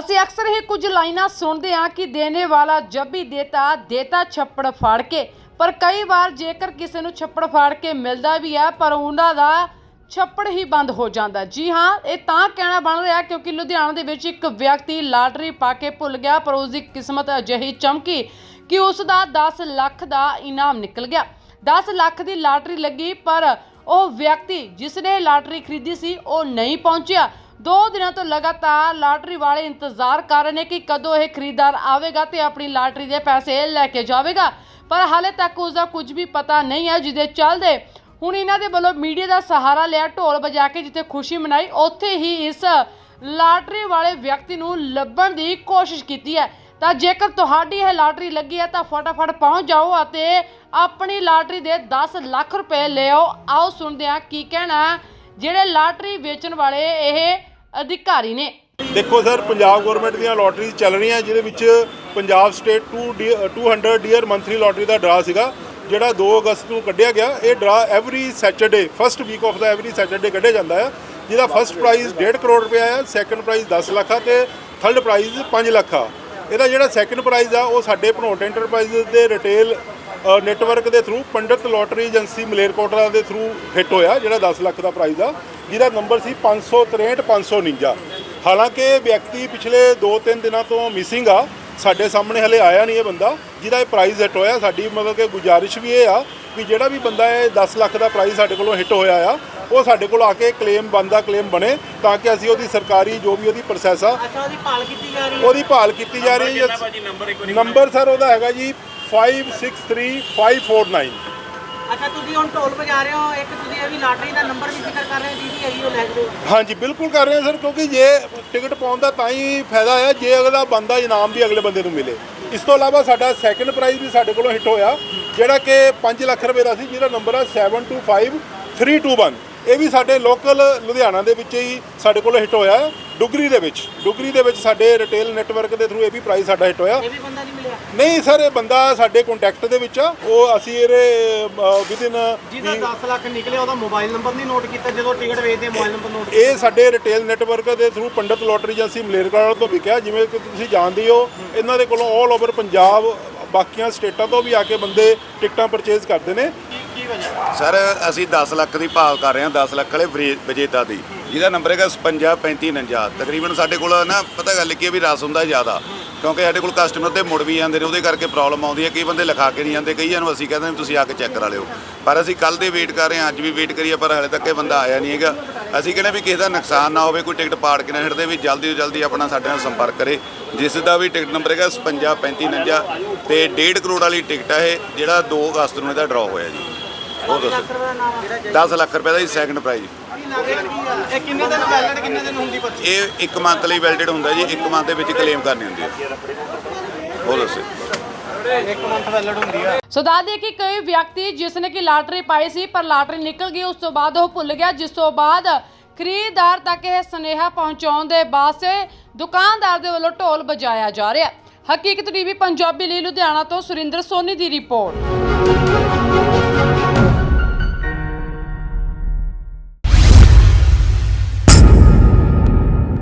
ਅਸੀਂ ਅਕਸਰ ਹੀ ਕੁਝ ਲਾਈਨਾਂ ਸੁਣਦੇ ਹਾਂ ਕਿ ਦੇਣੇ ਵਾਲਾ ਜਬ ਵੀ ਦੇਤਾ ਦੇਤਾ ਛੱਪੜ ਫਾੜ ਕੇ। ਪਰ ਕਈ ਵਾਰ ਜੇਕਰ ਕਿਸੇ ਨੂੰ ਛੱਪੜ ਫਾੜ ਕੇ ਮਿਲਦਾ ਵੀ ਹੈ, ਪਰ ਉਹਨਾਂ ਦਾ ਛੱਪੜ ਹੀ ਬੰਦ ਹੋ ਜਾਂਦਾ। ਜੀ ਹਾਂ, ਇਹ ਤਾਂ ਕਹਿਣਾ ਬਣ ਰਿਹਾ ਕਿਉਂਕਿ ਲੁਧਿਆਣਾ ਦੇ ਵਿੱਚ ਇੱਕ ਵਿਅਕਤੀ ਲਾਟਰੀ ਪਾ ਕੇ ਭੁੱਲ ਗਿਆ, ਪਰ ਉਸ ਦੀ ਕਿਸਮਤ ਅਜਿਹੀ ਚਮਕੀ ਕਿ ਉਸ ਦਾ 10 ਲੱਖ ਦਾ ਇਨਾਮ ਨਿਕਲ ਗਿਆ। 10 ਲੱਖ ਦੀ ਲਾਟਰੀ ਲੱਗੀ, ਪਰ ਉਹ ਵਿਅਕਤੀ ਜਿਸ ਨੇ ਲਾਟਰੀ ਖਰੀਦੀ ਸੀ, ਉਹ ਨਹੀਂ ਪਹੁੰਚਿਆ। ਦੋ ਦਿਨਾਂ ਤੋਂ ਲਗਾਤਾਰ ਲਾਟਰੀ ਵਾਲੇ ਇੰਤਜ਼ਾਰ ਕਰ ਰਹੇ ਨੇ ਕਿ ਕਦੋਂ ਇਹ ਖਰੀਦਦਾਰ ਆਵੇਗਾ ਤੇ ਆਪਣੀ ਲਾਟਰੀ ਦੇ ਪੈਸੇ ਲੈ ਕੇ ਜਾਵੇਗਾ। ਪਰ ਹਾਲੇ ਤੱਕ ਉਸ ਦਾ ਕੁਝ ਵੀ ਪਤਾ ਨਹੀਂ ਹੈ ਜਿਹਦੇ ਚੱਲਦੇ ਹੁਣ ਇਹਨਾਂ ਦੇ ਵੱਲੋਂ ਮੀਡੀਆ ਦਾ ਸਹਾਰਾ ਲਿਆ ਢੋਲ ਵਜਾ ਕੇ, ਜਿੱਥੇ ਖੁਸ਼ੀ ਮਨਾਈ, ਉੱਥੇ ਹੀ ਇਸ ਲਾਟਰੀ ਵਾਲੇ ਵਿਅਕਤੀ ਨੂੰ ਲੱਭਣ ਦੀ ਕੋਸ਼ਿਸ਼ ਕੀਤੀ ਹੈ। ਤਾਂ ਜੇਕਰ ਤੁਹਾਡੀ ਇਹ ਲਾਟਰੀ ਲੱਗੀ ਹੈ, ਤਾਂ ਫਟਾਫਟ ਪਹੁੰਚ ਜਾਓ ਅਤੇ ਆਪਣੀ ਲਾਟਰੀ ਦੇ 10 ਲੱਖ ਰੁਪਏ ਲਿਓ ਆਓ। ਸੁਣਦੇ ਹਾਂ ਕੀ ਕਹਿਣਾ ਜਿਹੜੇ ਲਾਟਰੀ ਵੇਚਣ ਵਾਲੇ ਇਹ ਅਧਿਕਾਰੀ ਨੇ। ਦੇਖੋ ਸਰ, ਪੰਜਾਬ ਗਵਰਨਮੈਂਟ ਦੀਆਂ ਲੋਟਰੀਜ਼ ਚੱਲ ਰਹੀਆਂ, ਜਿਹਦੇ ਵਿੱਚ Punjab state 2 D- 200 dear monthly lottery ਦਾ ਡਰਾ ਸੀਗਾ, ਜਿਹੜਾ 2 ਅਗਸਤ ਨੂੰ ਕੱਢਿਆ ਗਿਆ। ਇਹ draw every Saturday first week of the every Saturday ਕੱਢਿਆ ਜਾਂਦਾ ਹੈ ਜਿਹਦਾ ਫਸਟ ਪ੍ਰਾਈਜ਼ 1.5 ਕਰੋੜ ਰੁਪਏ ਆ ਸੈਕੰਡ ਪ੍ਰਾਈਜ਼ 10 ਲੱਖ ਆ ਤੇ ਥਰਡ ਪ੍ਰਾਈਜ਼ 5 ਲੱਖ ਆ। ਇਹਦਾ ਜਿਹੜਾ ਸੈਕੰਡ ਪ੍ਰਾਈਜ਼ ਆ, ਉਹ ਸਾਡੇ ਭਨੋਟ ਐਂਟਰਪ੍ਰਾਈਜ਼ ਦੇ ਰਿਟੇਲ ਨੈਟਵਰਕ ਦੇ through Pandit lottery agency Malerkotla ਦੇ ਥਰੂ ਹਿੱਟ ਹੋਇਆ ਜਿਹੜਾ 10 ਲੱਖ ਦਾ ਪ੍ਰਾਈਜ਼ ਆ ਜਿਹਦਾ ਨੰਬਰ ਸੀ 563 549 ਹਾਲਾਂਕਿ ਇਹ ਵਿਅਕਤੀ ਪਿਛਲੇ 2-3 ਦਿਨਾਂ ਤੋਂ ਮਿਸਿੰਗ ਆ ਸਾਡੇ ਸਾਹਮਣੇ ਹਲੇ ਆਇਆ ਨਹੀਂ ਇਹ ਬੰਦਾ ਜਿਹਦਾ ਇਹ ਪ੍ਰਾਈਜ਼ ਹਿੱਟ ਹੋਇਆ ਸਾਡੀ ਮਤਲਬ ਕਿ ਗੁਜ਼ਾਰਿਸ਼ ਵੀ ਇਹ ਆ ਵੀ ਜਿਹੜਾ ਵੀ ਬੰਦਾ ਇਹ 10 ਲੱਖ ਦਾ ਪ੍ਰਾਈਜ਼ ਸਾਡੇ ਕੋਲੋਂ ਹਿੱਟ ਹੋਇਆ ਆ ਉਹ ਸਾਡੇ ਕੋਲ ਆ ਕੇ ਕਲੇਮ ਬੰਦਾ ਕਲੇਮ ਬਣੇ ਤਾਂ ਕਿ ਅਸੀਂ ਉਹਦੀ ਸਰਕਾਰੀ ਜੋ ਵੀ ਉਹਦੀ ਪ੍ਰੋਸੈਸ ਆ ਅੱਛਾ ਉਹਦੀ ਭਾਲ ਕੀਤੀ ਜਾ ਰਹੀ ਹੈ। ਉਹਦੀ ਭਾਲ ਕੀਤੀ ਜਾ ਰਹੀ ਹੈ। ਨੰਬਰ ਸਰ ਉਹਦਾ ਹੈਗਾ ਜੀ 563549 ਅੱਛਾ ਤੁਸੀਂ ਹੁਣ ਢੋਲ ਵਜਾ ਰਹੇ ਹੋ। ਇੱਕ ਤੁਸੀਂ ਇਹ ਵੀ ਲਾਟਰੀ ਦਾ ਨੰਬਰ ਵੀ ਜ਼ਿਕਰ ਕਰ ਰਹੇ ਹੋ ਜਿਹਦੀ ਹੈਗੀ ਉਹ ਲੈ ਜਾਓ। ਹਾਂਜੀ ਬਿਲਕੁਲ ਕਰ ਰਹੇ ਹਾਂ ਸਰ ਕਿਉਂਕਿ ਜੇ ਟਿਕਟ ਪਾਉਣ ਦਾ ਤਾਂ ਹੀ ਫਾਇਦਾ ਹੈ ਜੇ ਅਗਲਾ ਬੰਦਾ ਇਨਾਮ ਵੀ ਅਗਲੇ ਬੰਦੇ ਨੂੰ ਮਿਲੇ। ਇਸ ਤੋਂ ਇਲਾਵਾ ਸਾਡਾ ਸੈਕੰਡ ਪ੍ਰਾਈਜ਼ ਵੀ ਸਾਡੇ ਕੋਲੋਂ ਹਿੱਟ ਹੋਇਆ ਜਿਹੜਾ ਕਿ 5 ਲੱਖ ਰੁਪਏ ਦਾ ਸੀ ਜਿਹਦਾ ਨੰਬਰ ਹੈ 725321 ਇਹ ਵੀ ਸਾਡੇ ਲੋਕਲ ਲੁਧਿਆਣਾ ਦੇ ਵਿੱਚ ਹੀ ਸਾਡੇ ਕੋਲ ਹਿੱਟ ਹੋਇਆ ਹੈ ਡੁਗਰੀ ਦੇ ਵਿੱਚ। ਡੁਗਰੀ ਦੇ ਵਿੱਚ ਸਾਡੇ ਰਿਟੇਲ ਨੈਟਵਰਕ ਦੇ ਥਰੂ ਇਹ ਵੀ ਪ੍ਰਾਈਜ਼ ਸਾਡਾ ਹਿੱਟ ਹੋਇਆ। ਇਹ ਵੀ ਬੰਦਾ ਨਹੀਂ ਮਿਲਿਆ? ਨਹੀਂ ਸਰ ਇਹ ਬੰਦਾ ਸਾਡੇ ਕੰਟੈਕਟ ਦੇ ਵਿੱਚ ਆ। ਉਹ ਅਸੀਂ ਇਹਦੇ ਵਿਦਿਨ ਜਿਹਦਾ 10 ਲੱਖ ਨਿਕਲਿਆ ਉਹਦਾ ਮੋਬਾਈਲ ਨੰਬਰ ਨਹੀਂ ਨੋਟ ਕੀਤਾ। ਜਦੋਂ ਟਿਕਟ ਵੇਚਦੇ ਮੋਬਾਈਲ ਨੰਬਰ ਨੋਟ ਇਹ ਸਾਡੇ ਰਿਟੇਲ ਨੈਟਵਰਕ ਦੇ through Pandit lottery agency Malerkotla ਤੋਂ ਵਿਕਿਆ। ਜਿਵੇਂ ਕਿ ਤੁਸੀਂ ਜਾਣਦੇ ਹੋ ਇਹਨਾਂ ਦੇ ਕੋਲੋਂ 올 ਓਵਰ ਪੰਜਾਬ ਬਾਕੀਆਂ ਸਟੇਟਾਂ ਤੋਂ ਵੀ ਆ ਕੇ ਬੰਦੇ ਟਿਕਟਾਂ ਪਰਚੇਜ਼ ਕਰਦੇ ਨੇ। ਕੀ ਵਜ੍ਹਾ? ਸਰ, ਅਸੀਂ 10 ਲੱਖ ਦੀ ਭਾਲ ਕਰ ਰਹੇ ਹਾਂ 10 ਲੱਖ ਵਾਲੇ ਵਰੇ- ਵਿਜੇਤਾ ਦੀ। ਜਿਹਦਾ ਨੰਬਰ ਹੈਗਾ 55 35 49 ਤਕਰੀਬਨ ਸਾਡੇ ਕੋਲ ਨਾ, ਪਤਾ ਗੱਲ ਕੀ ਹੈ ਵੀ ਰਸ ਹੁੰਦਾ ਜ਼ਿਆਦਾ। ਕਿਉਂਕਿ ਸਾਡੇ ਕੋਲ ਕਸਟਮਰ ਤੇ ਮੁੜ ਵੀ ਜਾਂਦੇ ਨੇ, ਉਹਦੇ ਕਰਕੇ ਪ੍ਰੋਬਲਮ ਆਉਂਦੀ ਹੈ। ਕਈ ਬੰਦੇ ਲਿਖਾ ਕੇ ਨਹੀਂ ਜਾਂਦੇ ਕਈਆਂ ਨੂੰ ਅਸੀਂ ਕਹਿੰਦੇ ਹਾਂ ਤੁਸੀਂ ਆ ਕੇ ਚੈੱਕ ਕਰਾ ਲਿਓ। ਪਰ ਅਸੀਂ ਕੱਲ ਦੇ ਵੇਟ ਕਰ ਰਹੇ ਹਾਂ, ਅੱਜ ਵੀ ਵੇਟ ਕਰੀਏ, ਪਰ ਹਾਲੇ ਤੱਕ ਇਹ ਬੰਦਾ ਆਇਆ ਨਹੀਂ ਹੈਗਾ। ਅਸੀਂ ਕਹਿੰਦੇ ਵੀ ਕਿਸੇ ਦਾ ਨੁਕਸਾਨ ਨਾ ਹੋਵੇ, ਕੋਈ ਟਿਕਟ ਪਾੜ ਕੇ ਨਾ ਛੱਡਦੇ ਵੀ ਜਲਦੀ ਤੋਂ ਜਲਦੀ ਆਪਣਾ ਸਾਡੇ ਨਾਲ ਸੰਪਰਕ ਕਰੇ। ਜਿਸ ਦਾ ਵੀ ਟਿਕਟ ਨੰਬਰ ਹੈਗਾ 55 35 49 ਤੇ 1.5 ਕਰੋੜ ਵਾਲੀ ਟਿਕਟ ਹੈ ਇਹ, ਜਿਹੜਾ 2 ਅਗਸਤ ਨੂੰ ਇਹਦਾ ਡਰਾਅ ਹੋਇਆ ਜੀ। ਉਹ ਲੱਖ ਦੱਸੋ ਰੁਪਏ ਦਾ ਨਾਮ ਹੈ 10 ਲੱਖ ਰੁਪਏ ਦਾ ਜੀ ਸੈਕੰਡ ਪ੍ਰਾਈਜ਼ ਇਹ ਕਿੰਨੇ ਦਿਨ ਵੈਲਿਡ ਕਿੰਨੇ ਦਿਨ ਹੁੰਦੀ ਪਰਚੀ ਇਹ ਇੱਕ ਮੰਥ ਲਈ ਵੈਲਿਡਡ ਹੁੰਦਾ ਜੀ ਇੱਕ ਮੰਥ ਦੇ ਵਿੱਚ ਕਲੇਮ ਕਰਨੀ ਹੁੰਦੀ ਹੈ। ਉਹ ਦੱਸੋ। ਇੱਕ ਮੰਥ ਵੈਲਿਡ ਹੁੰਦੀ ਹੈ ਸੋ ਦੱਸ ਦਈਏ ਕਿ ਕਈ ਵਿਅਕਤੀ ਜਿਸ ਨੇ ਕਿ ਲਾਟਰੀ ਪਾਈ ਸੀ ਪਰ ਲਾਟਰੀ ਨਿਕਲ ਗਈ ਉਸ ਤੋਂ ਬਾਅਦ ਉਹ ਭੁੱਲ ਗਿਆ ਜਿਸ ਤੋਂ ਬਾਅਦ ਖਰੀਦਦਾਰ ਤੱਕ ਇਹ ਸੁਨੇਹਾ ਪਹੁੰਚਾਉਣ ਦੇ ਵਾਸਤੇ ਦੁਕਾਨਦਾਰ ਦੇ ਵੱਲੋਂ ਢੋਲ ਵਜਾਇਆ ਜਾ ਰਿਹਾ। ਹਕੀਕਤ ਟੀਵੀ ਪੰਜਾਬੀ ਲਈ ਲੁਧਿਆਣਾ ਤੋਂ ਸੁਰਿੰਦਰ ਸੋਨੀ ਦੀ ਰਿਪੋਰਟ।